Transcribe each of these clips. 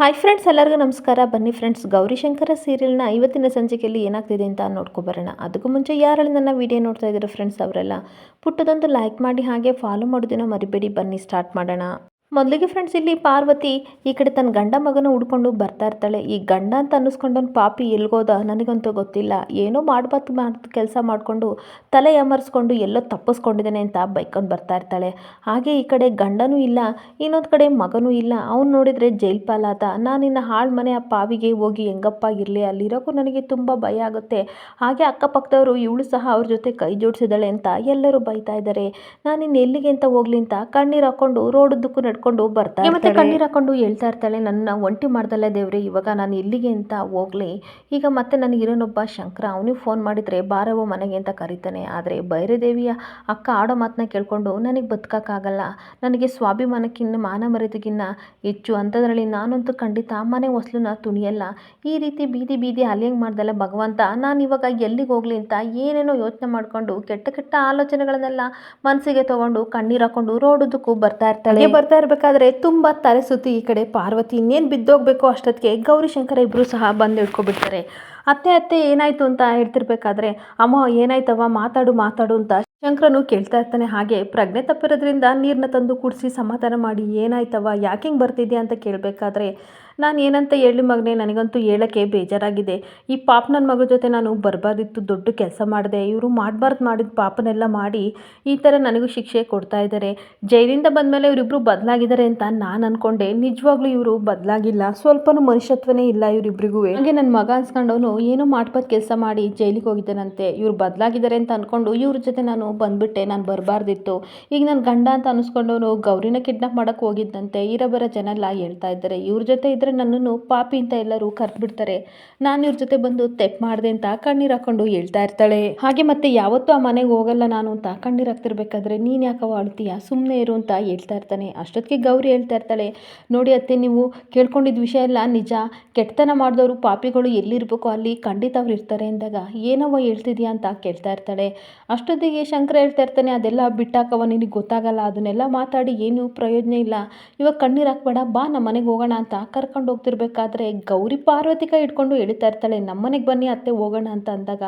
Hi friends ಎಲ್ಲರಿಗೂ ನಮಸ್ಕಾರ. ಬನ್ನಿ ಫ್ರೆಂಡ್ಸ್ ಗೌರಿಶಂಕರ ಸೀರಿಯಲ್ನ ಇವತ್ತಿನ ಸಂಚಿಕೆಯಲ್ಲಿ ಏನಾಗ್ತಿದೆ ಅಂತ ನೋಡ್ಕೊಬರೋಣ ಅದಕ್ಕೂ ಮುಂಚೆ ಯಾರಲ್ಲಿ ನನ್ನ ವಿಡಿಯೋ ನೋಡ್ತಾ ಇದ್ದೀರಾ ಫ್ರೆಂಡ್ಸ್ ಅವರೆಲ್ಲ ಪುಟ್ಟದೊಂದು ಲೈಕ್ ಮಾಡಿ ಹಾಗೆ ಫಾಲೋ ಮಾಡೋದಿನ ಮರಿಬೇಡಿ. ಬನ್ನಿ ಸ್ಟಾರ್ಟ್ ಮಾಡೋಣ. ಮೊದಲಿಗೆ ಫ್ರೆಂಡ್ಸ್ ಇಲ್ಲಿ ಪಾರ್ವತಿ ಈ ಕಡೆ ತನ್ನ ಗಂಡ ಮಗನ ಹುಡ್ಕೊಂಡು ಬರ್ತಾ ಇರ್ತಾಳೆ. ಈ ಗಂಡ ಅಂತ ಅನ್ನಿಸ್ಕೊಂಡೊಂದು ಪಾಪಿ ಎಲ್ಗೋದ? ನನಗಂತೂ ಗೊತ್ತಿಲ್ಲ. ಏನೋ ಮಾಡ್ಬಾರ್ದು ಮಾಡ್ ಕೆಲಸ ಮಾಡಿಕೊಂಡು ತಲೆ ಯಮರ್ಸ್ಕೊಂಡು ಎಲ್ಲೋ ತಪ್ಪಿಸ್ಕೊಂಡಿದ್ದಾನೆ ಅಂತ ಬೈಕೊಂಡು ಬರ್ತಾ ಇರ್ತಾಳೆ. ಹಾಗೆ ಈ ಕಡೆ ಗಂಡನೂ ಇಲ್ಲ, ಇನ್ನೊಂದು ಕಡೆ ಮಗನೂ ಇಲ್ಲ. ಅವ್ನು ನೋಡಿದರೆ ಜೈಲ್ ಪಾಲಾದ. ನಾನಿನ್ನ ಹಾಳು ಮನೆ ಆ ಪಾವಿಗೆ ಹೋಗಿ ಹೆಂಗಪ್ಪ ಇರಲಿ? ಅಲ್ಲಿರೋಕ್ಕೂ ನನಗೆ ತುಂಬ ಭಯ ಆಗುತ್ತೆ. ಹಾಗೆ ಅಕ್ಕಪಕ್ಕದವರು ಇವಳು ಸಹ ಅವ್ರ ಜೊತೆ ಕೈ ಜೋಡಿಸಿದಾಳೆ ಅಂತ ಎಲ್ಲರೂ ಬೈತಾ ಇದ್ದಾರೆ ನಾನಿನ್ನು ಎಲ್ಲಿಗೆ ಅಂತ ಹೋಗ್ಲಿ ಅಂತ ಕಣ್ಣೀರು ಹಾಕೊಂಡು ರೋಡ್ ನಡ್ಕೊಂಡು ಬರ್ತಾ ಮತ್ತೆ ಕಣ್ಣೀರು ಹಾಕೊಂಡು ಹೇಳ್ತಾ ಇರ್ತಾಳೆ ನನ್ನ ಒಂಟಿ ಮಾಡ್ದಲ್ಲ ದೇವ್ರಿ ಇವಾಗ ನಾನು ಇಲ್ಲಿಗೆ ಅಂತ ಹೋಗ್ಲಿ. ಈಗ ಮತ್ತೆ ನನಗೆ ಇರೋನೊಬ್ಬ ಶಂಕರ ಅವನಿಗೆ ಫೋನ್ ಮಾಡಿದರೆ ಬಾರವೋ ಮನೆಗೆ ಅಂತ ಕರೀತಾನೆ. ಆದರೆ ಬೈರದೇವಿಯ ಅಕ್ಕ ಆಡೋ ಮಾತನ್ನ ಕೇಳ್ಕೊಂಡು ನನಗೆ ಬದುಕೋಕ್ಕಾಗಲ್ಲ. ನನಗೆ ಸ್ವಾಭಿಮಾನಕ್ಕಿನ್ನ ಮಾನ ಹೆಚ್ಚು ಅಂಥದ್ರಲ್ಲಿ ನಾನಂತೂ ಖಂಡಿತ ಮನೆ ಹೊಸ್ಲನ್ನ ತುಣಿಯಲ್ಲ. ಈ ರೀತಿ ಬೀದಿ ಬೀದಿ ಅಲಿಯಂಗೆ ಮಾಡ್ದಲ್ಲ ಭಗವಂತ ನಾನು ಇವಾಗ ಎಲ್ಲಿಗೆ ಹೋಗ್ಲಿ ಅಂತ ಏನೇನೋ ಯೋಚನೆ ಮಾಡಿಕೊಂಡು ಕೆಟ್ಟ ಕೆಟ್ಟ ಆಲೋಚನೆಗಳನ್ನೆಲ್ಲ ಮನಸ್ಸಿಗೆ ತಗೊಂಡು ಕಣ್ಣೀರು ಹಾಕೊಂಡು ರೋಡುದಕ್ಕೂ ಬರ್ತಾ ಇರ್ತಾಳೆ. ಬರ್ತಾ ಇರಬೇಕಾದ್ರೆ ತುಂಬ ತಲೆ ಸುತ್ತಿ ಈ ಕಡೆ ಪಾರ್ವತಿ ಇನ್ನೇನು ಬಿದ್ದೋಗ್ಬೇಕು ಅಷ್ಟೊತ್ತಿಗೆ ಗೌರಿಶಂಕರ ಇಬ್ಬರು ಸಹ ಬಂದು ಹಿಡ್ಕೊಬಿಡ್ತಾರೆ ಅತ್ತೆ ಅತ್ತೆ, ಏನಾಯಿತು ಅಂತ ಹೇಳ್ತಿರ್ಬೇಕಾದ್ರೆ, ಅಮ್ಮ ಏನಾಯ್ತವ ಮಾತಾಡು ಮಾತಾಡು ಅಂತ ಶಂಕರನು ಕೇಳ್ತಾ ಇರ್ತಾನೆ. ಹಾಗೆ ಪ್ರಜ್ಞೆ ತಪ್ಪಿರೋದ್ರಿಂದ ನೀರನ್ನ ತಂದು ಕುಡಿಸಿ ಸಮಾಧಾನ ಮಾಡಿ ಏನಾಯ್ತವ ಯಾಕೆ ಹಿಂಗೆ ಬರ್ತಿದ್ಯಾ? ಅಂತ ಕೇಳಬೇಕಾದ್ರೆ ನಾನು ಏನಂತ ಹೇಳಿ ಮಗನೇ, ನನಗಂತೂ ಹೇಳೋಕ್ಕೆ ಬೇಜಾರಾಗಿದೆ. ಈ ಪಾಪ ನನ್ನ ಮಗಳ ಜೊತೆ ನಾನು ಬರಬಾರ್ದಿತ್ತು, ದೊಡ್ಡ ಕೆಲಸ ಮಾಡಿದೆ, ಇವರು ಮಾಡಬಾರ್ದು ಮಾಡಿದ ಪಾಪನೆಲ್ಲ ಮಾಡಿ ಈ ಥರ ನನಗೂ ಶಿಕ್ಷೆ ಕೊಡ್ತಾ ಇದ್ದಾರೆ. ಜೈಲಿಂದ ಬಂದಮೇಲೆ ಇವರಿಬ್ಬರು ಬದಲಾಗಿದ್ದಾರೆ ಅಂತ ನಾನು ಅಂದ್ಕೊಂಡೆ ನಿಜವಾಗ್ಲೂ ಇವರು ಬದಲಾಗಿಲ್ಲ. ಸ್ವಲ್ಪನೂ ಮನುಷ್ಯತ್ವನೇ ಇಲ್ಲ ಇವರಿಬ್ರಿಗೂ. ಹಾಗೆ ನನ್ನ ಮಗ ಅನ್ಸ್ಕೊಂಡವನು ಏನೋ ಮಾಡ್ಬಾರ್ದು ಕೆಲಸ ಮಾಡಿ ಜೈಲಿಗೆ ಹೋಗಿದ್ದಾನಂತೆ. ಇವ್ರು ಬದಲಾಗಿದ್ದಾರೆ ಅಂತ ಅಂದ್ಕೊಂಡು ಇವ್ರ ಜೊತೆ ನಾನು ಬಂದುಬಿಟ್ಟೆ, ನಾನು ಬರಬಾರ್ದಿತ್ತು. ಈಗ ನನ್ನ ಗಂಡ ಅಂತ ಅನಿಸ್ಕೊಂಡವನು ಗೌರಿನ ಕಿಡ್ನಾಪ್ ಮಾಡೋಕ್ಕೆ ಹೋಗಿದ್ದಂತೆ ಇರಬರ ಜನ ಎಲ್ಲ ಹೇಳ್ತಾ ಇದ್ದಾರೆ. ಇವ್ರ ಜೊತೆ ಇದ್ದರೆ ನನ್ನನ್ನು ಪಾಪಿ ಅಂತ ಎಲ್ಲರೂ ಕರೆದ್ಬಿಡ್ತಾರೆ. ನಾನು ಇವ್ರ ಜೊತೆ ಬಂದು ತೆಪ್ ಮಾಡಿದೆ ಅಂತ ಕಣ್ಣೀರು ಹಾಕೊಂಡು ಹೇಳ್ತಾ ಇರ್ತಾಳೆ. ಹಾಗೆ ಮತ್ತೆ ಯಾವತ್ತೂ ಆ ಮನೆಗೆ ಹೋಗಲ್ಲ ನಾನು ಅಂತ ಕಣ್ಣೀರು ಹಾಕ್ತಿರ್ಬೇಕಾದ್ರೆ ನೀನು ಯಾಕವ ಅಳ್ತೀಯ? ಸುಮ್ಮನೆ ಇರು ಅಂತ ಹೇಳ್ತಾ ಇರ್ತಾನೆ. ಅಷ್ಟೊತ್ತಿಗೆ ಗೌರಿ ಹೇಳ್ತಾ ಇರ್ತಾಳೆ, ನೋಡಿ ಅತ್ತೆ, ನೀವು ಕೇಳ್ಕೊಂಡಿದ್ದ ವಿಷಯ ಎಲ್ಲ ನಿಜ. ಕೆಟ್ಟತನ ಮಾಡಿದವರು ಪಾಪಿಗಳು ಎಲ್ಲಿರಬೇಕು ಅಲ್ಲಿ ಖಂಡಿತ ಅವ್ರು ಇರ್ತಾರೆ ಅಂದಾಗ ಏನವ ಹೇಳ್ತಿದ್ಯಾ ಅಂತ ಕೇಳ್ತಾ ಇರ್ತಾಳೆ. ಅಷ್ಟೊತ್ತಿಗೆ ಶಂಕರ ಹೇಳ್ತಾ ಇರ್ತಾನೆ, ಅದೆಲ್ಲ ಬಿಟ್ಟಾಕವ ನಿನಗೆ ಗೊತ್ತಾಗಲ್ಲ. ಅದನ್ನೆಲ್ಲ ಮಾತಾಡಿ, ಏನು ಪ್ರಯೋಜನ ಇಲ್ಲ. ಇವಾಗ ಕಣ್ಣೀರು ಹಾಕ್ಬೇಡ, ಬಾ ನಮ್ಮ ಮನೆಗೆ ಹೋಗೋಣ ಅಂತ ಕರ್ಕೊಂಡು ಹೋಗ್ತಿರ್ಬೇಕಾದ್ರೆ ಗೌರಿ ಪಾರ್ವತಿ ಕೈ ಹಿಡ್ಕೊಂಡು ಹೇಳ್ತಾ ಇರ್ತಾಳೆ ನಮ್ಮನೆಗೆ ಬನ್ನಿ ಅತ್ತೆ, ಹೋಗೋಣ ಅಂತ ಅಂದಾಗ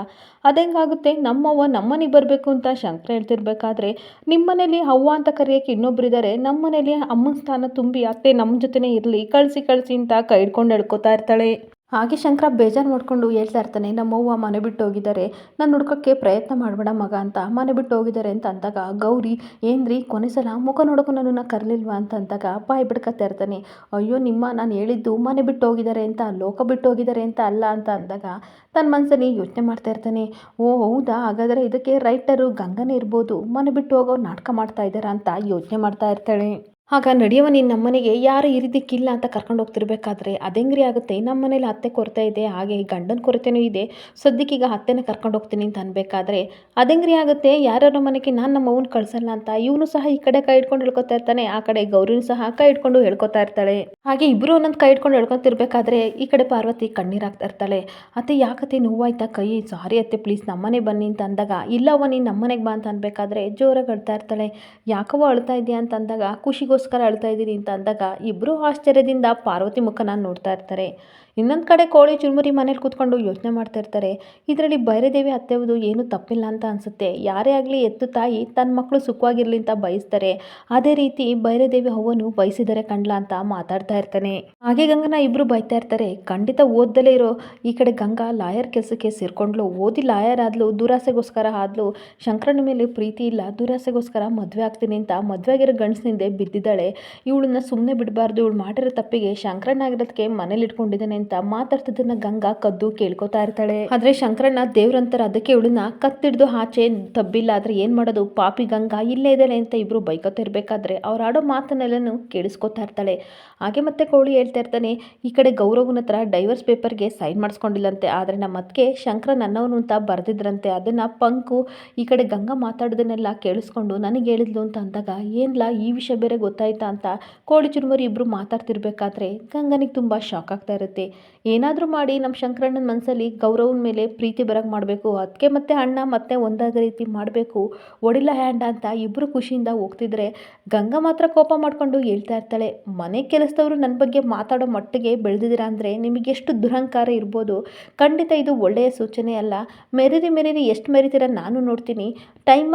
ಅದೆಂಗಾಗುತ್ತೆ ನಮ್ಮವ್ವ ನಮ್ಮನೆಗೆ ಬರಬೇಕು ಅಂತ ಶಂಕರ ಹೇಳ್ತಿರ್ಬೇಕಾದ್ರೆ ನಿಮ್ಮನೇಲಿ ಅವ್ವ ಅಂತ ಕರೆಯೋಕ್ಕೆ ಇನ್ನೊಬ್ರಿದ್ದಾರೆ ನಮ್ಮನೇಲಿ ಅಮ್ಮನ ಸ್ಥಾನ ತುಂಬಿ ಅತ್ತೆ ನಮ್ಮ ಜೊತೆನೇ ಇರಲಿ, ಕಳಿಸಿ ಕಳಿಸಿ ಅಂತ ಕೈ ಹಿಡ್ಕೊಂಡು ಹೇಳ್ಕೊತಾ ಇರ್ತಾಳೆ. ಹಾಗೆ ಶಂಕರ ಬೇಜಾರು ಮಾಡಿಕೊಂಡು ಹೇಳ್ತಾ ಇರ್ತಾನೆ ನಮ್ಮವ್ವ ಮನೆ ಬಿಟ್ಟು ಹೋಗಿದ್ದಾರೆ ನಾನು ಹುಡ್ಕೋಕ್ಕೆ ಪ್ರಯತ್ನ ಮಾಡಬೇಡ ಮಗ ಅಂತ. ಮನೆ ಬಿಟ್ಟು ಹೋಗಿದ್ದಾರೆ ಅಂತ ಅಂದಾಗ ಗೌರಿ, ಏನ್ರಿ, ಕೊನೆ ಸಲ ಮುಖ ನೋಡೋಕ್ಕೂ ನನ್ನನ್ನು ಕರಲಿಲ್ವಾ ಅಂತ ಅಂದಾಗ ಬಾಯಿ ಬಿಡ್ಕತ್ತಾ ಇರ್ತಾನೆ. ಅಯ್ಯೋ ನಿಮ್ಮ, ನಾನು ಹೇಳಿದ್ದು ಮನೆ ಬಿಟ್ಟು ಹೋಗಿದ್ದಾರೆ ಅಂತ, ಲೋಕ ಬಿಟ್ಟು ಹೋಗಿದ್ದಾರೆ ಅಂತ ಅಲ್ಲ ಅಂತ ಅಂದಾಗ ತನ್ನ ಮನಸ್ಸಲ್ಲಿ ಯೋಚನೆ ಮಾಡ್ತಾ ಇರ್ತಾನೆ. ಓ, ಹೌದಾ? ಹಾಗಾದರೆ ಇದಕ್ಕೆ ರೈಟರು ಗಂಗನೇ ಇರ್ಬೋದು. ಮನೆ ಬಿಟ್ಟು ಹೋಗೋ ನಾಟಕ ಮಾಡ್ತಾ ಇದ್ದಾರಾ ಅಂತ ಯೋಚನೆ ಮಾಡ್ತಾ ಇರ್ತಾಳೆ. ಆಗ ನಡೆಯುವ, ನೀನು ನಮ್ಮನೆಗೆ ಯಾರು ಇರಿದಿಕ್ಕಿಲ್ಲ ಅಂತ ಕರ್ಕೊಂಡು ಹೋಗ್ತಿರ್ಬೇಕಾದ್ರೆ ಅದೆಂಗ್ರಿ ಆಗುತ್ತೆ? ನಮ್ಮ ಮನೇಲಿ ಅತ್ತೆ ಕೊರತೆ ಇದೆ, ಹಾಗೆ ಗಂಡನ ಕೊರತೆನೂ ಇದೆ. ಸದ್ಯಕ್ಕೀಗ ಅತ್ತೆನ ಕರ್ಕೊಂಡು ಹೋಗ್ತೀನಿ ಅಂತ ಅನ್ಬೇಕಾದ್ರೆ ಅದೆಂಗ್ರಿ ಆಗುತ್ತೆ? ಯಾರ್ಯಾರ ಮನೆಗೆ ನಾನು ನಮ್ಮ ಅವ್ನ ಕಳ್ಸಲ್ಲ ಅಂತ ಇವನು ಸಹ ಈ ಕಡೆ ಕೈ ಇಟ್ಕೊಂಡು ಹೇಳ್ಕೊತಾ ಇರ್ತಾನೆ, ಆ ಕಡೆ ಗೌರಿನೂ ಸಹ ಕೈ ಇಟ್ಕೊಂಡು ಹೇಳ್ಕೊತಾ ಇರ್ತಾಳೆ. ಹಾಗೆ ಇಬ್ಬರು ಒಂದೊಂದು ಕೈ ಇಟ್ಕೊಂಡು ಹೇಳ್ಕೊತಿರ್ಬೇಕಾದ್ರೆ ಈ ಕಡೆ ಪಾರ್ವತಿ ಕಣ್ಣೀರು ಹಾಕ್ತಾ ಇರ್ತಾಳೆ. ಅತ್ತೆ, ಯಾಕತ್ತೆ ನೋವಾಯ್ತಾ ಕೈ? ಸಾರಿ ಅತ್ತೆ, ಪ್ಲೀಸ್ ನಮ್ಮನೆ ಬನ್ನಿ ಅಂತ ಅಂದಾಗ ಇಲ್ಲವ್ವ ನೀನು ನಮ್ಮನೆಗೆ ಬಾ ಅಂತ ಅನ್ಬೇಕಾದ್ರೆ ಜೋರಾಗಿ ಅಳ್ತಾ ಇರ್ತಾಳೆ. ಯಾಕವ್ವ ಅಳ್ತಾ ಇದೆಯಾ ಅಂತ ಅಂದಾಗ, ಖುಷಿಗೋಸ್ಕರ ಅಳ್ತಾ ಇದ್ದೀನಿ ಅಂತ ಅಂದಾಗ ಇಬ್ಬರು ಆಶ್ಚರ್ಯದಿಂದ ಪಾರ್ವತಿ ಮುಖನ ನೋಡ್ತಾ ಇರ್ತಾರೆ. ಇನ್ನೊಂದು ಕಡೆ ಕೋಳಿ ಚುರುಮುರಿ ಮನೇಲಿ ಕೂತ್ಕೊಂಡು ಯೋಚನೆ ಮಾಡ್ತಾ ಇರ್ತಾರೆ. ಇದರಲ್ಲಿ ಬೈರದೇವಿ ಅತ್ತೆವುದು ಏನೂ ತಪ್ಪಿಲ್ಲ ಅಂತ ಅನಿಸುತ್ತೆ. ಯಾರೇ ಆಗಲಿ ಎತ್ತು ತಾಯಿ ತನ್ನ ಮಕ್ಕಳು ಸುಖವಾಗಿರಲಿ ಅಂತ ಬಯಸ್ತಾರೆ. ಅದೇ ರೀತಿ ಬೈರದೇವಿ ಅವ್ವನು ಬಯಸಿದರೆ ಕಂಡ್ಲ ಅಂತ ಮಾತಾಡ್ತಾ ಇರ್ತಾನೆ. ಹಾಗೆ ಗಂಗನ ಇಬ್ಬರು ಬೈತಾ ಇರ್ತಾರೆ. ಖಂಡಿತ ಓದ್ದಲೇ ಇರೋ ಈ ಕಡೆ ಗಂಗಾ ಲಾಯರ್ ಕೆಲಸಕ್ಕೆ ಸೇರ್ಕೊಂಡ್ಲು. ಓದಿ ಲಾಯರ್ ಆದ್ಲು, ದುರಾಸೆಗೋಸ್ಕರ ಆದ್ಲು. ಶಂಕರನ ಮೇಲೆ ಪ್ರೀತಿ ಇಲ್ಲ. ದುರಾಸೆಗೋಸ್ಕರ ಮದುವೆ ಆಗ್ತೀನಿ ಅಂತ ಮದುವೆ ಆಗಿರೋ ಗಂಡಸಿನಿಂದೆ ಬಿದ್ದಿದ್ದಾಳೆ. ಇವಳನ್ನ ಸುಮ್ಮನೆ ಬಿಡಬಾರ್ದು. ಇವಳು ಮಾಡಿರೋ ತಪ್ಪಿಗೆ ಶಂಕರಣ್ಣ ಆಗಿರೋದಕ್ಕೆ ಮನೇಲಿ ಇಟ್ಕೊಂಡಿದ್ದಾನೆ ಅಂತ ಮಾತಾಡ್ತಿದ್ದನ್ನ ಗಂಗಾ ಕದ್ದು ಕೇಳ್ಕೊತಾ ಇರ್ತಾಳೆ. ಆದ್ರೆ ಶಂಕರಣ್ಣ ದೇವ್ರಂತರ ಅದಕ್ಕೆ ಇವಳನ್ನ ಕತ್ತಿಡ್ದು ಆಚೆ ತಬ್ಬಿಲ್ಲ. ಆದ್ರೆ ಏನ್ ಮಾಡೋದು? ಪಾಪಿ ಗಂಗಾ ಇಲ್ಲೇ ಇದ್ದಾಳೆ ಅಂತ ಇಬ್ರು ಬೈಕೋತಾ ಇರ್ಬೇಕಾದ್ರೆ ಅವ್ರ ಆಡೋ ಮಾತನ್ನೆಲ್ಲನೂ ಕೇಳಿಸ್ಕೊತಾ ಇರ್ತಾಳೆ. ಹಾಗೆ ಮತ್ತೆ ಕೋಳಿ ಹೇಳ್ತಾ ಇರ್ತಾನೆ, ಈ ಕಡೆ ಗೌರವನ ಹತ್ರ ಡೈವರ್ಸ್ ಪೇಪರ್ಗೆ ಸೈನ್ ಮಾಡಿಸ್ಕೊಂಡಿಲ್ಲಂತೆ. ಆದರೆ ನಮ್ಮ ಅದಕ್ಕೆ ಶಂಕರ ನನ್ನವನು ಅಂತ ಬರ್ದಿದ್ರಂತೆ. ಅದನ್ನು ಪಂಕು ಈ ಕಡೆ ಗಂಗಾ ಮಾತಾಡೋದನ್ನೆಲ್ಲ ಕೇಳಿಸ್ಕೊಂಡು ನನಗೆ ಹೇಳಿದ್ಲು ಅಂತ ಅಂದಾಗ, ಏನ್ಲ ಈ ವಿಷಯ ಬೇರೆ ಗೊತ್ತಾಯ್ತಾ? ಅಂತ ಕೋಳಿ ಚುರುಮರಿ ಇಬ್ಬರು ಮಾತಾಡ್ತಿರ್ಬೇಕಾದ್ರೆ ಗಂಗನಿಗೆ ತುಂಬ ಶಾಕ್ ಆಗ್ತಾ ಇರುತ್ತೆ. ಏನಾದರೂ ಮಾಡಿ ನಮ್ಮ ಶಂಕರಣ್ಣನ ಮನಸ್ಸಲ್ಲಿ ಗೌರವನ ಮೇಲೆ ಪ್ರೀತಿ ಬರೋಕೆ ಮಾಡಬೇಕು. ಅದಕ್ಕೆ ಮತ್ತೆ ಅಣ್ಣ ಮತ್ತೆ ಒಂದಾದ ರೀತಿ ಮಾಡಬೇಕು. ಒಡಿಲ ಹ್ಯಾಂಡ ಅಂತ ಇಬ್ಬರು ಖುಷಿಯಿಂದ ಹೋಗ್ತಿದ್ರೆ ಗಂಗಾ ಮಾತ್ರ ಕೋಪ ಮಾಡಿಕೊಂಡು ಹೇಳ್ತಾ ಇರ್ತಾಳೆ. ಮನೆ ಕೆಲಸದವರು ನನ್ನ ಬಗ್ಗೆ ಮಾತಾಡೋ ಮಟ್ಟಿಗೆ ಬೆಳೆದಿದ್ದೀರಾ ಅಂದರೆ ನಿಮಗೆ ಎಷ್ಟು ದುರಹಂಕಾರ ಇರ್ಬೋದು. ಖಂಡಿತ ಇದು ಒಳ್ಳೆಯ ಸೂಚನೆ ಅಲ್ಲ. ಮೆರೀರಿ ಮೆರೀರಿ ಎಷ್ಟು ಮೆರಿತೀರ ನಾನು ನೋಡ್ತೀನಿ. ಟೈಮ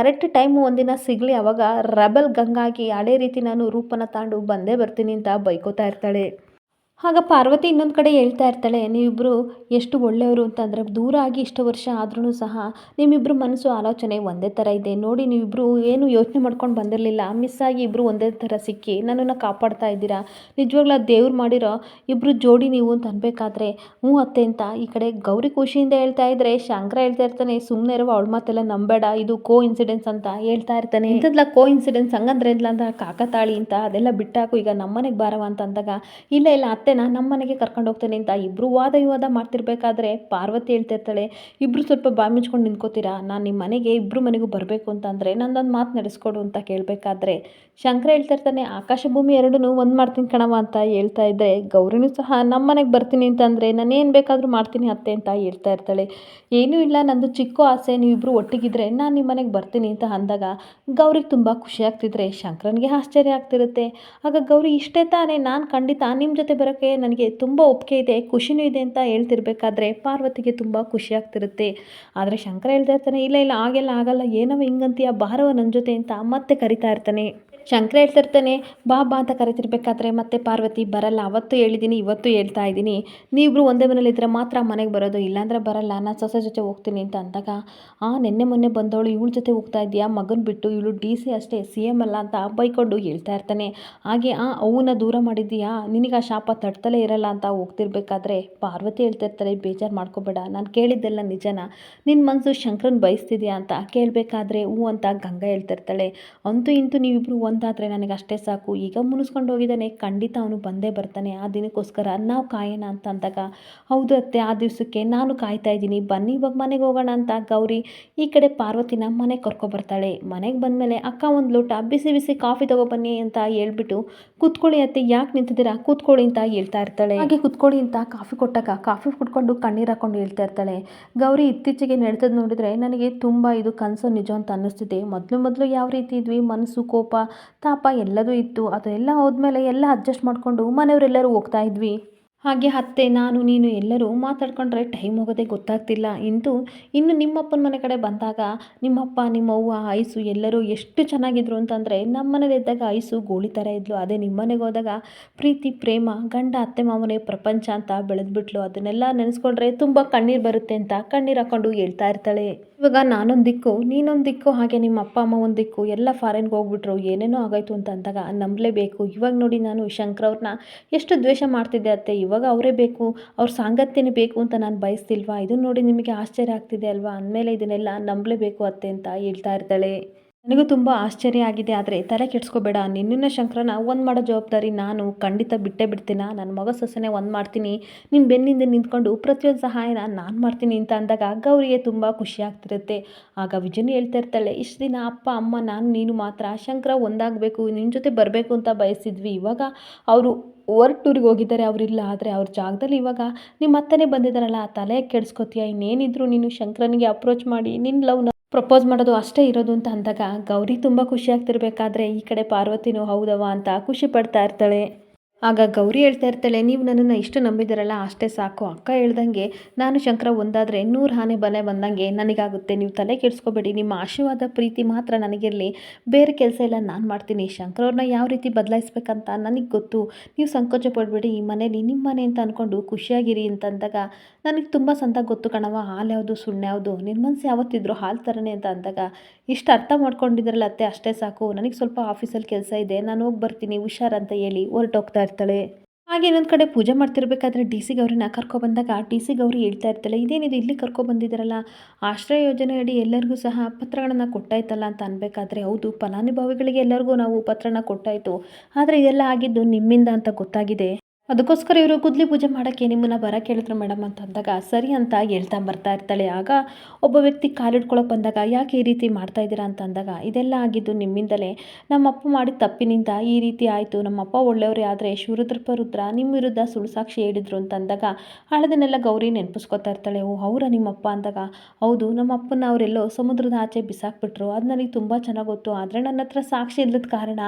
ಕರೆಕ್ಟ್ ಟೈಮು ಒಂದಿನ ಸಿಗಲಿ ಅವಾಗ ರಬಲ್ ಗಂಗಾಗಿ ಹಳೆ ರೀತಿ ನಾನು ರೂಪನ ತಾಂಡು ಬಂದೇ ಬರ್ತೀನಿ ಅಂತ ಬೈಕೋತಾ ಇರ್ತಾಳೆ. ಆಗ ಪಾರ್ವತಿ ಇನ್ನೊಂದು ಕಡೆ ಹೇಳ್ತಾ ಇರ್ತಾಳೆ ನೀವಿಬ್ಬರು ಎಷ್ಟು ಒಳ್ಳೆಯವರು ಅಂತಂದರೆ ದೂರ ಆಗಿ ಇಷ್ಟು ವರ್ಷ ಆದ್ರೂ ಸಹ ನಿಮ್ಮಿಬ್ಬರು ಮನಸ್ಸು ಆಲೋಚನೆ ಒಂದೇ ಥರ ಇದೆ. ನೋಡಿ ನೀವಿಬ್ಬರು ಏನು ಯೋಚನೆ ಮಾಡ್ಕೊಂಡು ಬಂದಿರಲಿಲ್ಲ. ಮಿಸ್ ಆಗಿ ಇಬ್ಬರು ಒಂದೇ ಥರ ಸಿಕ್ಕಿ ನನ್ನನ್ನು ಕಾಪಾಡ್ತಾ ಇದ್ದೀರಾ? ನಿಜವಾಗ್ಲೂ ಆ ದೇವ್ರು ಮಾಡಿರೋ ಇಬ್ಬರು ಜೋಡಿ ನೀವು ಅಂತ ಅನ್ಬೇಕಾದ್ರೆ ಹ್ಞೂ ಅತ್ತೆ ಅಂತ ಈ ಕಡೆ ಗೌರಿ ಖುಷಿಯಿಂದ ಹೇಳ್ತಾ ಇದ್ದರೆ ಶಂಕರ ಹೇಳ್ತಾ ಇರ್ತಾನೆ ಸುಮ್ಮನೆ ಇರೋ ಅವಳ ಮಾತೆಲ್ಲ ನಂಬೇಡ, ಇದು ಕೋ ಇನ್ಸಿಡೆನ್ಸ್ ಅಂತ ಹೇಳ್ತಾ ಇರ್ತಾನೆ. ಇಂಥದ್ಲ ಕೋ ಇನ್ಸಿಡೆನ್ಸ್ ಹಂಗಂದ್ರೆ ಇಲ್ಲ ಅಂತ ಕಾಕತಾಳಿ ಅಂತ ಅದೆಲ್ಲ ಬಿಟ್ಟಾಕು, ಈಗ ನಮ್ಮನೆಗೆ ಬಾರವ ಅಂತ ಅಂದಾಗ, ಇಲ್ಲ ಇಲ್ಲ ಅತ್ತೆನ ನಮ್ಮ ಮನೆಗೆ ಕರ್ಕೊಂಡು ಹೋಗ್ತೇನೆ ಅಂತ ಇಬ್ಬರು ವಾದ ವಿವಾದ ಮಾಡ್ತಿರ್ಬೇಕಾದ್ರೆ ಪಾರ್ವತಿ ಹೇಳ್ತಿರ್ತಾಳೆ ಇಬ್ಬರು ಸ್ವಲ್ಪ ಬಾಯಿ ಮುಚ್ಕೊಂಡು ನಿಂತ್ಕೋತೀರಾ? ನಾನು ನಿಮ್ಮ ಮನೆಗೆ ಇಬ್ಬರು ಮನೆಗೂ ಬರಬೇಕು ಅಂತಂದರೆ ನಂದೊಂದು ಮಾತು ನಡೆಸ್ಕೊಡು ಅಂತ ಕೇಳಬೇಕಾದ್ರೆ. ಶಂಕರ ಹೇಳ್ತಿರ್ತಾನೆ ಆಕಾಶ ಭೂಮಿ ಎರಡೂ ಒಂದು ಮಾಡ್ತೀನಿ ಕಣವ ಅಂತ ಹೇಳ್ತಾ ಇದ್ದರೆ ಗೌರಿನೂ ಸಹ ನಮ್ಮ ಮನೆಗೆ ಬರ್ತೀನಿ ಅಂತಂದರೆ ನಾನು ಏನು ಬೇಕಾದರೂ ಮಾಡ್ತೀನಿ ಅತ್ತೆ ಅಂತ ಹೇಳ್ತಾ ಇರ್ತಾಳೆ. ಏನೂ ಇಲ್ಲ, ನಂದು ಚಿಕ್ಕ ಆಸೆ ನೀವಿಬ್ಬರು ಒಟ್ಟಿಗಿದ್ರೆ ನಾನು ನಿಮ್ಮ ಮನೆಗೆ ಬರ್ತೀನಿ ಅಂತ ಅಂದಾಗ ಗೌರಿಗೆ ತುಂಬ ಖುಷಿ ಆಗ್ತಿದ್ರೆ ಶಂಕರನಿಗೆ ಆಶ್ಚರ್ಯ ಆಗ್ತಿರುತ್ತೆ. ಆಗ ಗೌರಿ ಇಷ್ಟೇ ತಾನೇ, ನಾನು ಖಂಡಿತ ನಿಮ್ಮ ಜೊತೆ ಬರೋಕ್ಕೆ ನನಗೆ ತುಂಬ ಒಪ್ಪಿಗೆ ಇದೆ, ಖುಷಿನೂ ಇದೆ ಅಂತ ಹೇಳ್ತಿರ್ಬೇಕಾದ್ರೆ ಪಾರ್ವತಿಗೆ ತುಂಬ ಖುಷಿ ಆಗ್ತಿರುತ್ತೆ. ಆದರೆ ಶಂಕರ ಹೇಳ್ತಾ ಇರ್ತಾನೆ, ಇಲ್ಲ ಇಲ್ಲ, ಹಾಗೆಲ್ಲ ಆಗಲ್ಲ, ಏನವ ಹಿಂಗಂತೀಯ, ಭಾರವ ನನ್ನ ಜೊತೆ ಅಂತ ಮತ್ತೆ ಕರಿತಾ ಇರ್ತಾನೆ. ಶಂಕರ ಹೇಳ್ತಿರ್ತಾನೆ, ಬಾ ಬಾ ಅಂತ ಕರಿತಿರ್ಬೇಕಾದ್ರೆ ಮತ್ತೆ ಪಾರ್ವತಿ ಬರಲ್ಲ. ಅವತ್ತು ಹೇಳಿದ್ದೀನಿ ಇವತ್ತು ಹೇಳ್ತಾ ಇದ್ದೀನಿ. ನೀವಿಬ್ರು ಒಂದೇ ಮನೇಲಿ ಇದ್ದರೆ ಮಾತ್ರ ಮನೆಗೆ ಬರೋದು. ಇಲ್ಲಾಂದರೆ ಬರಲ್ಲ. ನಾನು ಸೊಸೆ ಜೊತೆ ಹೋಗ್ತೀನಿ ಅಂತ ಅಂದಾಗ, ಆ, ನಿನ್ನೆ ಮೊನ್ನೆ ಬಂದವಳು ಇವಳ ಜೊತೆ ಹೋಗ್ತಾ ಇದೆಯಾ? ಮಗನ ಬಿಟ್ಟು ಇವಳು ಡಿ ಸಿ ಅಷ್ಟೇ, ಸಿ ಎಂ ಅಲ್ಲ ಅಂತ ಬೈಕೊಂಡು ಹೇಳ್ತಾ ಇರ್ತಾನೆ. ಹಾಗೆ, ಆ ಅವನ್ನ ದೂರ ಮಾಡಿದ್ದೀಯಾ? ನಿನಗೆ ಆ ಶಾಪ ತಡ್ತಲೇ ಇರಲ್ಲ ಅಂತ ಹೋಗ್ತಿರ್ಬೇಕಾದ್ರೆ? ಪಾರ್ವತಿ ಹೇಳ್ತಿರ್ತಾರೆ ಬೇಜಾರು ಮಾಡ್ಕೋಬೇಡ. ನಾನು ಕೇಳಿದ್ದೆಲ್ಲ ನಿಜನ? ನಿನ್ನ ಮನಸ್ಸು ಶಂಕರನ್ ಬಯಸ್ತಿದ್ಯಾ? ಅಂತ ಕೇಳಬೇಕಾದ್ರೆ, ಹೂ ಅಂತ ಗಂಗಾ ಹೇಳ್ತಿರ್ತಾಳೆ. ಅಂತೂ ಇಂತೂ ನೀವಿಬ್ಬರು ಒಂದಾದರೆ ನನಗೆ ಅಷ್ಟೇ ಸಾಕು. ಈಗ ಮುನಿಸ್ಕೊಂಡು ಹೋಗಿದ್ದಾನೆ. ಖಂಡಿತ ಅವನು ಬಂದೇ ಬರ್ತಾನೆ. ಆ ದಿನಕ್ಕೋಸ್ಕರ ನಾವು ಕಾಯೋಣ ಅಂತ ಅಂದಾಗ, ಹೌದು ಅತ್ತೆ, ಆ ದಿವಸಕ್ಕೆ ನಾನು ಕಾಯ್ತಾ ಇದ್ದೀನಿ. ಬನ್ನಿ, ಇವಾಗ ಮನೆಗೆ ಹೋಗೋಣ ಅಂತ ಗೌರಿ ಈ ಕಡೆ ಪಾರ್ವತಿನ ಮನೆಗೆ ಕರ್ಕೊಬರ್ತಾಳೆ ಮನೆಗೆ ಬಂದಮೇಲೆ, ಅಕ್ಕ, ಒಂದು ಲೋಟ ಬಿಸಿ ಬಿಸಿ ಕಾಫಿ ತಗೊಬನ್ನಿ ಅಂತ ಹೇಳ್ಬಿಟ್ಟು, ಕೂತ್ಕೊಳ್ಳಿ ಅತ್ತೆ, ಯಾಕೆ ನಿಂತಿದ್ದೀರಾ? ಕೂತ್ಕೊಳ್ಳಿ ಅಂತ ಹೇಳ್ತಾ ಇರ್ತಾಳೆ. ಹಾಗೆ ಕೂತ್ಕೊಳ್ಳಿ ಅಂತ ಕಾಫಿ ಕೊಟ್ಟಾಗ, ಕಾಫಿ ಕುಡ್ಕೊಂಡು ಕಣ್ಣೀರು ಹಾಕೊಂಡು ಹೇಳ್ತಾ ಇರ್ತಾಳೆ. ಗೌರಿ ಇತ್ತೀಚೆಗೆ ನಡೆದದ್ ನೋಡಿದರೆ, ನನಗೆ ತುಂಬ ಇದು ಕನಸು ನಿಜ ಅಂತ ಅನ್ನಿಸ್ತಿದೆ. ಮೊದಲು ಮೊದಲು ಯಾವ ರೀತಿ ಇದ್ವಿ? ಮನಸ್ಸು, ಕೋಪ ತಾಪ ಎಲ್ಲದೂ ಇತ್ತು. ಅದೆಲ್ಲ ಹೋದ್ಮೇಲೆ ಎಲ್ಲ ಅಡ್ಜಸ್ಟ್ ಮಾಡಿಕೊಂಡು ಮನೆಯವರೆಲ್ಲರೂ ಹೋಗ್ತಾ ಇದ್ವಿ. ಹಾಗೆ ಅತ್ತೆ, ನಾನು, ನೀನು ಎಲ್ಲರೂ ಮಾತಾಡ್ಕೊಂಡ್ರೆ ಟೈಮ್ ಹೋಗೋದೇ ಗೊತ್ತಾಗ್ತಿಲ್ಲ. ಇಂದು ಇನ್ನು ನಿಮ್ಮಪ್ಪನ ಮನೆ ಕಡೆ ಬಂದಾಗ ನಿಮ್ಮಪ್ಪ, ನಿಮ್ಮವ್ವ, ಐಸು ಎಲ್ಲರೂ ಎಷ್ಟು ಚೆನ್ನಾಗಿದ್ರು ಅಂತಂದರೆ ನಮ್ಮ ಮನೇಲಿದ್ದಾಗ ಐಸು ಗೋಳಿ ಥರ ಇದ್ಲು. ಅದೇ ನಿಮ್ಮ ಮನೆಗೆ ಹೋದಾಗ ಪ್ರೀತಿ, ಪ್ರೇಮ, ಗಂಡ, ಅತ್ತೆ ಮಾವನೇ ಪ್ರಪಂಚ ಅಂತ ಬೆಳೆದ್ಬಿಟ್ಲು. ಅದನ್ನೆಲ್ಲ ನೆನೆಸ್ಕೊಂಡ್ರೆ ತುಂಬ ಕಣ್ಣೀರು ಬರುತ್ತೆ ಅಂತ ಕಣ್ಣೀರು ಹಾಕ್ಕೊಂಡು ಹೇಳ್ತಾ ಇರ್ತಾಳೆ. ಇವಾಗ ನಾನೊಂದು ದಿಕ್ಕು, ನೀನೊಂದು ದಿಕ್ಕು, ಹಾಗೆ ನಿಮ್ಮ ಅಪ್ಪ, ಅಮ್ಮ ಒಂದು ದಿಕ್ಕು, ಎಲ್ಲ ಫಾರಿನ್ಗೆ ಹೋಗ್ಬಿಟ್ರು, ಏನೇನೋ ಆಗೋಯ್ತು ಅಂತ ಅಂದಾಗ ನಂಬಲೇಬೇಕು. ಇವಾಗ ನೋಡಿ ನಾನು ಶಂಕರ್ ಅವ್ರನ್ನ ಎಷ್ಟು ದ್ವೇಷ ಮಾಡ್ತಿದ್ದೆ ಅತ್ತೆ, ಇವಾಗ ಅವರೇ ಬೇಕು, ಅವ್ರ ಸಾಂಗತ್ಯನೇ ಬೇಕು ಅಂತ ನಾನು ಬಯಸ್ತಿಲ್ವಾ? ಇದನ್ನ ನೋಡಿ ನಿಮಗೆ ಆಶ್ಚರ್ಯ ಆಗ್ತಿದೆ ಅಲ್ವಾ? ಅಂದಮೇಲೆ ಇದನ್ನೆಲ್ಲ ನಂಬಲೇಬೇಕು ಅತ್ತೆ ಅಂತ ಹೇಳ್ತಾ ಇರ್ತಾಳೆ. ನನಗೂ ತುಂಬ ಆಶ್ಚರ್ಯ ಆಗಿದೆ, ಆದರೆ ತಲೆ ಕೆಡಿಸ್ಕೋಬೇಡ. ನಿನ್ನ ಶಂಕರನ ಒಂದು ಮಾಡೋ ಜವಾಬ್ದಾರಿ ನಾನು. ಖಂಡಿತ ಬಿಟ್ಟೇ ಬಿಡ್ತೀನ. ನನ್ನ ಮಗ ಸೊಸೆನೆ ಒಂದು ಮಾಡ್ತೀನಿ. ನಿನ್ನ ಬೆನ್ನಿಂದ ನಿಂತ್ಕೊಂಡು ಪ್ರತಿಯೊಂದು ಸಹಾಯನ ನಾನು ಮಾಡ್ತೀನಿ ಅಂತ ಅಂದಾಗ ಗೌರಿಗೆ ತುಂಬ ಖುಷಿ ಆಗ್ತಿರುತ್ತೆ. ಆಗ ವಿಜಯನು ಹೇಳ್ತಾ ಇರ್ತಾಳೆ, ಇಷ್ಟು ದಿನ ಅಪ್ಪ, ಅಮ್ಮ, ನಾನು, ನೀನು ಮಾತ್ರ. ಶಂಕರ ಒಂದಾಗಬೇಕು ನಿನ್ನ ಜೊತೆ ಬರಬೇಕು ಅಂತ ಬಯಸಿದ್ವಿ. ಇವಾಗ ಅವರು ವರ್ಕ್ ಟೂರಿಗೆ ಹೋಗಿದ್ದಾರೆ, ಅವರಿಲ್ಲ. ಆದರೆ ಅವ್ರ ಜಾಗದಲ್ಲಿ ಇವಾಗ ನಿಮ್ಮ ಅತ್ತನೇ ಬಂದಿದ್ದಾರಲ್ಲ, ತಲೆ ಕೆಡಿಸ್ಕೋತೀಯ? ಇನ್ನೇನಿದ್ರು ನೀನು ಶಂಕರನಿಗೆ ಅಪ್ರೋಚ್ ಮಾಡಿ. ನಿನ್ನ ಲವ್ನ ಪ್ರಪೋಸ್ ಮಾಡೋದು ಅಷ್ಟೇ ಇರೋದು ಅಂತ ಅಂದಾಗ ಗೌರಿ ತುಂಬ ಖುಷಿ ಆಗ್ತಿರ್ಬೇಕಾದ್ರೆ ಈ ಕಡೆ ಪಾರ್ವತಿನೂ ಹೌದವ ಅಂತ ಖುಷಿ ಪಡ್ತಾ ಇರ್ತಾಳೆ. ಆಗ ಗೌರಿ ಹೇಳ್ತಾ ಇರ್ತಾಳೆ, ನೀವು ನನ್ನನ್ನು ಇಷ್ಟು ನಂಬಿದಿರಲ್ಲ, ಅಷ್ಟೇ ಸಾಕು. ಅಕ್ಕ ಹೇಳ್ದಂಗೆ, ನಾನು ಶಂಕರ ಒಂದಾದರೆ ನೂರು ಹಾನೆ ಬಲೆ ಬಂದಂಗೆ ನನಗಾಗುತ್ತೆ, ನೀವು ತಲೆ ಕೆಡಿಸ್ಕೋಬೇಡಿ, ನಿಮ್ಮ ಆಶೀರ್ವಾದ ಪ್ರೀತಿ ಮಾತ್ರ ನನಗಿರಲಿ. ಬೇರೆ ಕೆಲಸ ಎಲ್ಲ ನಾನು ಮಾಡ್ತೀನಿ. ಶಂಕರವ್ರನ್ನ ಯಾವ ರೀತಿ ಬದಲಾಯಿಸ್ಬೇಕಂತ ನನಗೆ ಗೊತ್ತು. ನೀವು ಸಂಕೋಚ ಪಡಬೇಡಿ, ಈ ಮನೇಲಿ ನಿಮ್ಮ ಮನೆ ಅಂತ ಅಂದ್ಕೊಂಡು ಖುಷಿಯಾಗಿರಿ ಅಂತ ಅಂದಾಗ ನನಗೆ ತುಂಬ ಸಂತ ಗೊತ್ತು ಕಣವ ಹಾಲು ಯಾವುದು, ಸುಣ್ಣ ಯಾವುದು ನಿನ್ನ ಮನಸ್ಸು ಯಾವತ್ತಿದ್ರು ಹಾಲು ಥರನೇ ಅಂತ ಅಂದಾಗ, ಇಷ್ಟು ಅರ್ಥ ಮಾಡ್ಕೊಂಡಿದ್ರಲ್ಲ ಅತ್ತೆ, ಅಷ್ಟೇ ಸಾಕು. ನನಗೆ ಸ್ವಲ್ಪ ಆಫೀಸಲ್ಲಿ ಕೆಲಸ ಇದೆ, ನಾನು ಹೋಗಿ ಬರ್ತೀನಿ ಹುಷಾರಂತ ಹೇಳಿ ಹೊರಟೋಗ್ತಾ ಇರ್ತಾಳೆ ಹಾಗೆ ಇನ್ನೊಂದು ಕಡೆ ಪೂಜೆ ಮಾಡ್ತಿರ್ಬೇಕಾದ್ರೆ ಡಿ ಸಿ ಗೌರಿನ ಕರ್ಕೊಬಂದಾಗ ಡಿ ಸಿ ಗೌರಿ ಹೇಳ್ತಾ ಇರ್ತಾಳೆ, ಇದೇನಿದು ಇಲ್ಲಿ ಕರ್ಕೊಬಂದಿದ್ದಾರಲ್ಲ ಆಶ್ರಯ ಯೋಜನೆ ಅಡಿ ಎಲ್ಲರಿಗೂ ಸಹ ಪತ್ರಗಳನ್ನು ಕೊಟ್ಟಾಯ್ತಲ್ಲ ಅಂತ ಅನ್ಬೇಕಾದ್ರೆ ಹೌದು, ಫಲಾನುಭವಿಗಳಿಗೆ ಎಲ್ಲರಿಗೂ ನಾವು ಪತ್ರನ ಕೊಟ್ಟಾಯಿತು. ಆದರೆ ಇದೆಲ್ಲ ಆಗಿದ್ದು ನಿಮ್ಮಿಂದ ಅಂತ ಗೊತ್ತಾಗಿದೆ. ಅದಕ್ಕೋಸ್ಕರ ಇವರು ಗುದ್ಲಿ ಪೂಜೆ ಮಾಡೋಕ್ಕೆ ನಿಮ್ಮನ್ನು ಬರ ಕೇಳಿದ್ರು ಮೇಡಮ್ ಅಂತ ಅಂದಾಗ, ಸರಿ ಅಂತ ಹೇಳ್ತಾ ಬರ್ತಾ ಇರ್ತಾಳೆ. ಆಗ ಒಬ್ಬ ವ್ಯಕ್ತಿ ಕಾಲಿಡ್ಕೊಳಕ್ಕೆ ಬಂದಾಗ, ಯಾಕೆ ಈ ರೀತಿ ಮಾಡ್ತಾ ಇದ್ದೀರಾ ಅಂತ ಅಂದಾಗ, ಇದೆಲ್ಲ ಆಗಿದ್ದು ನಿಮ್ಮಿಂದಲೇ. ನಮ್ಮಪ್ಪ ಮಾಡಿದ ತಪ್ಪಿನಿಂದ ಈ ರೀತಿ ಆಯಿತು. ನಮ್ಮಪ್ಪ ಒಳ್ಳೆಯವರೇ ಆದರೆ ಶಿವರುದ್ರಪ್ಪ ರುದ್ರ ನಿಮ್ಮ ವಿರುದ್ಧ ಸುಳ್ಳು ಸಾಕ್ಷಿ ಹೇಳಿದ್ರು ಅಂತ ಅಂದಾಗ ಹಳದನ್ನೆಲ್ಲ ಗೌರಿ ನೆನಪಿಸ್ಕೊತಾ ಇರ್ತಾಳೆ. ಓ, ಅವರ ನಿಮ್ಮಪ್ಪ ಅಂದಾಗ, ಹೌದು, ನಮ್ಮ ಅಪ್ಪನ ಅವರೆಲ್ಲೋ ಸಮುದ್ರದ ಆಚೆ ಬಿಸಾಕ್ಬಿಟ್ರು. ಅದು ನನಗೆ ತುಂಬ ಚೆನ್ನಾಗಿ ಗೊತ್ತು. ಆದರೆ ನನ್ನ ಹತ್ರ ಸಾಕ್ಷಿ ಇಲ್ಲದ ಕಾರಣ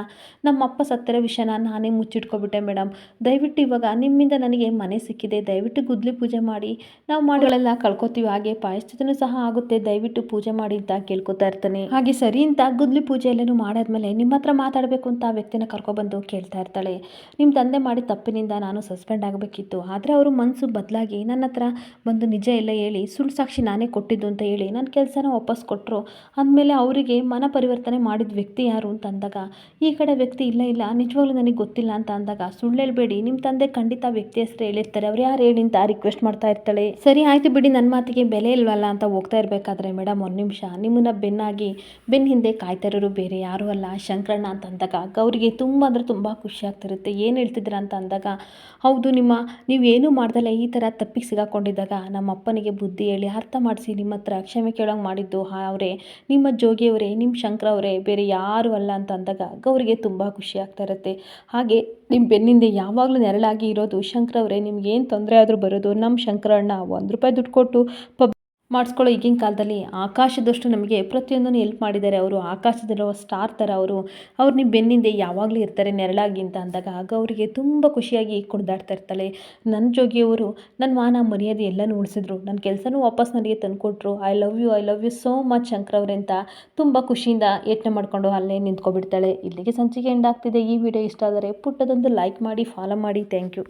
ನಮ್ಮ ಅಪ್ಪ ಸತ್ತಿರೋ ವಿಷಯನ ನಾನೇ ಮುಚ್ಚಿಟ್ಕೊಬಿಟ್ಟೆ ಮೇಡಮ್. ದಯವಿಟ್ಟು ಇವಾಗ ನಿಮ್ಮಿಂದ ನನಗೆ ಮನೆ ಸಿಕ್ಕಿದೆ, ದಯವಿಟ್ಟು ಗುದ್ಲಿ ಪೂಜೆ ಮಾಡಿ. ನಾವು ಮಾಡೋಳೆಲ್ಲ ಕಳ್ಕೊತೀವಿ, ಹಾಗೆ ಪಾಯಶ್ಚಿತನೂ ಸಹ ಆಗುತ್ತೆ, ದಯವಿಟ್ಟು ಪೂಜೆ ಮಾಡಿ ಅಂತ ಕೇಳ್ಕೊತಾ ಇರ್ತಾನೆ. ಹಾಗೆ ಸರಿ ಅಂತ ಗುದ್ಲಿ ಪೂಜೆ ಎಲ್ಲನೂ ಮಾಡಾದ್ಮೇಲೆ ನಿಮ್ಮ ಹತ್ರ ಮಾತಾಡಬೇಕು ಅಂತ ಆ ವ್ಯಕ್ತಿನ ಕರ್ಕೊಬಂದು ಕೇಳ್ತಾ ಇರ್ತಾಳೆ. ನಿಮ್ಮ ತಂದೆ ಮಾಡಿ ತಪ್ಪಿನಿಂದ ನಾನು ಸಸ್ಪೆಂಡ್ ಆಗಬೇಕಿತ್ತು. ಆದರೆ ಅವರು ಮನಸ್ಸು ಬದಲಾಗಿ ನನ್ನ ಹತ್ರ ಬಂದು ನಿಜ ಎಲ್ಲ ಹೇಳಿ, ಸುಳ್ಳು ಸಾಕ್ಷಿ ನಾನೇ ಕೊಟ್ಟಿದ್ದು ಅಂತ ಹೇಳಿ ನನ್ನ ಕೆಲಸನ ವಾಪಸ್ ಕೊಟ್ಟರು ಅಂದಮೇಲೆ ಅವರಿಗೆ ಮನ ಪರಿವರ್ತನೆ ಮಾಡಿದ ವ್ಯಕ್ತಿ ಯಾರು ಅಂತ ಅಂದಾಗ, ಈ ಕಡೆ ವ್ಯಕ್ತಿ ಇಲ್ಲ ಇಲ್ಲ, ನಿಜವಾಗ್ಲೂ ನನಗೆ ಗೊತ್ತಿಲ್ಲ ಅಂತ ಅಂದಾಗ, ಸುಳ್ಳು ಹೇಳ್ಬೇಡಿ ನಿಮ್ಮ ತಂದೆ ಖಂಡಿತ ವ್ಯಕ್ತಿ ಹೆಸರು ಹೇಳಿರ್ತಾರೆ. ಅವ್ರು ಯಾರು ಹೇಳಿ ಅಂತ ರಿಕ್ವೆಸ್ಟ್ ಮಾಡ್ತಾ ಇರ್ತಾಳೆ? ಸರಿ, ಆಯ್ತು ಬಿಡಿ ನನ್ನ ಮಾತಿಗೆ ಬೆಲೆ ಇಲ್ವಲ್ಲ ಅಂತ ಹೋಗ್ತಾ ಇರಬೇಕಾದ್ರೆ ಮೇಡಮ್ ಒಂದು ನಿಮಿಷ. ನಿಮ್ಮನ್ನ ಬೆನ್ನಾಗಿ ಬೆನ್ನ ಹಿಂದೆ ಕಾಯ್ತಾ ಇರೋರು ಬೇರೆ ಯಾರು ಅಲ್ಲ. ಶಂಕರಣ್ಣ ಅಂತ ಅಂದಾಗ ಗೌರಿಗೆ ತುಂಬ ಅಂದರೆ ತುಂಬ ಖುಷಿ ಆಗ್ತಿರುತ್ತೆ. ಏನು ಹೇಳ್ತಿದ್ದೀರಾ ಅಂತ ಅಂದಾಗ, ಹೌದು ನಿಮ್ಮ ನೀವೇನು ಮಾಡ್ದಲ್ಲ, ಈ ಥರ ತಪ್ಪಿಗೆ ಸಿಗಾಕೊಂಡಿದ್ದಾಗ ನಮ್ಮ ಅಪ್ಪನಿಗೆ ಬುದ್ಧಿ ಹೇಳಿ ಅರ್ಥ ಮಾಡಿಸಿ, ನಿಮ್ಮ ಹತ್ರ ಕ್ಷಮೆ ಕೇಳೋಂಗೆ ಮಾಡಿದ್ದು ಅವರೇ, ನಿಮ್ಮ ಜೋಗಿಯವರೇ ನಿಮ್ಮ ಶಂಕರ ಅವರೇ, ಬೇರೆ ಯಾರು ಅಲ್ಲ ಅಂತ ಅಂದಾಗ ಗೌರಿಗೆ ತುಂಬ ಖುಷಿ ಆಗ್ತಾ ಇರುತ್ತೆ. ಹಾಗೆ ನಿಮ್ಮ ಬೆನ್ನಿಂದ ಯಾವಾಗಲೂ ನೆರಳಾಗಿ ಇರೋದು. ಶಂಕರವ್ರೆ ನಿಮ್ಗೆ ಏನು ತೊಂದರೆ ಆದರೂ ಬರೋದು. ನಮ್ಮ ಶಂಕರಣ್ಣ ಒಂದು ರೂಪಾಯಿ ದುಡ್ಡು ಕೊಟ್ಟು ಪಬ್ ಮಾಡಿಸ್ಕೊಳ್ಳೋ ಈಗಿನ ಕಾಲದಲ್ಲಿ ಆಕಾಶದಷ್ಟು ನಮಗೆ ಪ್ರತಿಯೊಂದನ್ನು ಹೆಲ್ಪ್ ಮಾಡಿದ್ದಾರೆ. ಅವರು ಆಕಾಶದಲ್ಲಿರೋ ಸ್ಟಾರ್ ಥರ ಅವರು. ಅವ್ರು ನಿಮ್ಮ ಬೆನ್ನಿಂದೆ ಯಾವಾಗಲೂ ಇರ್ತಾರೆ, ನೆರಳಾಗಿ ಅಂತ ಅಂದಾಗ ಆಗ ಅವರಿಗೆ ತುಂಬ ಖುಷಿಯಾಗಿ ಕುಡ್ದಾಡ್ತಾ ಇರ್ತಾಳೆ. ನನ್ನ ಜೋಗಿಯವರು ನನ್ನ ಮಾನ ಮರ್ಯಾದೆ ಎಲ್ಲನೂ ಉಳಿಸಿದ್ರು. ನನ್ನ ಕೆಲಸನೂ ವಾಪಸ್ ನನಗೆ ತಂದುಕೊಟ್ರು. I love you I love you so much Shankar ಅವರೇ ಅಂತ ತುಂಬ ಖುಷಿಯಿಂದ ಯೋಚನೆ ಮಾಡಿಕೊಂಡು ಅಲ್ಲೇ ನಿಂತ್ಕೊಬಿಡ್ತಾಳೆ. ಇಲ್ಲಿಗೆ ಸಂಚಿಕೆ ಎಂಡ್ ಆಗ್ತಿದೆ. ಈ ವಿಡಿಯೋ ಇಷ್ಟ ಆದರೆ ಪುಟ್ಟದೊಂದು ಲೈಕ್ ಮಾಡಿ ಫಾಲೋ ಮಾಡಿ. Thank you